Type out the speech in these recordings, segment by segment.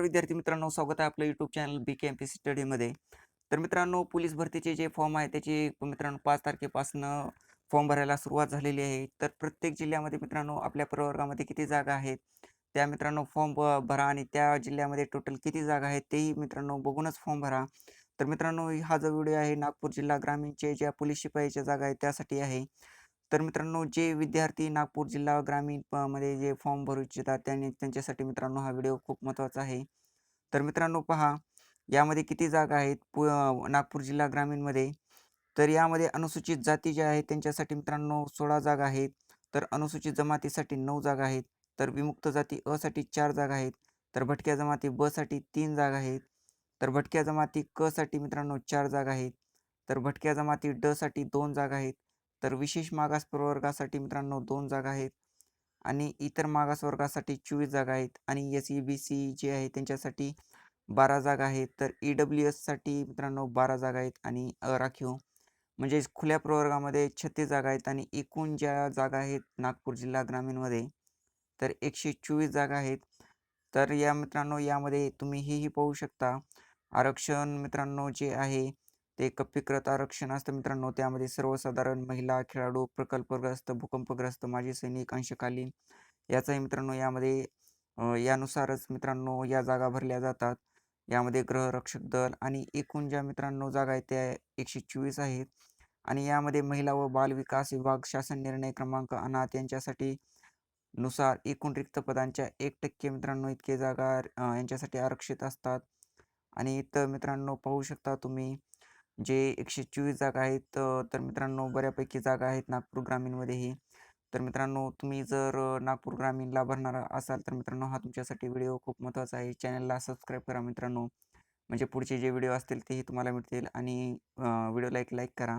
नमस्कार विद्यार्थी मित्रांनो स्वागत आहे आपलं YouTube channel B K M P C स्टडीमध्ये तर मित्रांनो पोलीस भरतीचे जे फॉर्म आहे त्याचे मित्रांनो पाच तारखेपासून फॉर्म भरायला सुरुवात झालेली आहे. तर प्रत्येक जिल्ह्यामध्ये मित्रांनो आपल्या प्रवर्गामध्ये किती जागा आहेत? त्या मित्रांनो फॉर्म भरा आणि त्या जिल्ह्यामध्ये टोटल किती जागा आहेत तेही मित्रांनो बघूनच फॉर्म भरा. तर मित्रांनो हा जो व्हिडिओ आहे नागपूर जिल्हा ग्रामीणचे ज्या पोलीस शिपाईच्या जागा आहेत त्यासाठी आहे. तर मित्रांनो जे विद्यार्थी नागपूर जिल्हा ग्रामीण प- मध्ये जे फॉर्म भरू इच्छितात त्यांनी त्यांच्यासाठी मित्रांनो हा व्हिडिओ खूप महत्त्वाचा आहे. तर मित्रांनो पहा यामध्ये किती जागा आहेत पु नागपूर जिल्हा ग्रामीणमध्ये तर यामध्ये अनुसूचित जाती ज्या आहेत त्यांच्यासाठी मित्रांनो सोळा जागा आहेत. तर अनुसूचित जमातीसाठी नऊ जागा आहेत. तर विमुक्त जाती अ साठी चार जागा आहेत. तर भटक्या जमाती ब साठी तीन जागा आहेत. तर भटक्या जमाती क साठी मित्रांनो चार जागा आहेत. तर भटक्या जमाती ड साठी दोन जागा आहेत. तर विशेष मागास प्रवर्गासाठी मित्रांनो दोन जागा आहेत आणि इतर मागास वर्गासाठी चोवीस जागा आहेत आणि एस ई बी सी जे आहे त्यांच्यासाठी बारा जागा आहेत. तर ई डब्ल्यू एससाठी मित्रांनो बारा जागा आहेत आणि अराखीव म्हणजेच खुल्या प्रवर्गामध्ये छत्तीस जागा आहेत आणि एकूण ज्या जागा आहेत नागपूर जिल्हा ग्रामीणमध्ये तर एकशे चोवीस जागा आहेत. तर या मित्रांनो यामध्ये तुम्ही हेही पाहू शकता. आरक्षण मित्रांनो जे आहे ते कप्पीकृत आरक्षण असतं मित्रांनो. त्यामध्ये सर्वसाधारण महिला खेळाडू प्रकल्पग्रस्त भूकंपग्रस्त माजी सैनिक अंशकालीन याचाही मित्रांनो यामध्ये यानुसारच मित्रांनो या जागा भरल्या जातात. यामध्ये ग्रहरक्षक दल आणि एकूण ज्या मित्रांनो जागा आहेत त्या एकशे चोवीस आहेत. आणि यामध्ये महिला व बाल विकास विभाग शासन निर्णय क्रमांक अनाथ यांच्यासाठी नुसार एकूण रिक्त पदांच्या एक टक्के मित्रांनो इतके जागा यांच्यासाठी आरक्षित असतात. आणि इथं मित्रांनो पाहू शकता तुम्ही जे एकशे चोवीस जागा आहेत तर मित्रांनो बऱ्यापैकी जागा आहेत नागपूर ग्रामीणमध्येही. तर मित्रांनो तुम्ही जर नागपूर ग्रामीणला भरणार असाल तर मित्रांनो हा तुमच्यासाठी व्हिडिओ खूप महत्त्वाचा आहे. चॅनलला सबस्क्राईब करा मित्रांनो. म्हणजे पुढचे जे व्हिडिओ असतील तेही तुम्हाला मिळतील आणि व्हिडिओला एक लाईक करा.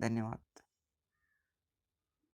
धन्यवाद.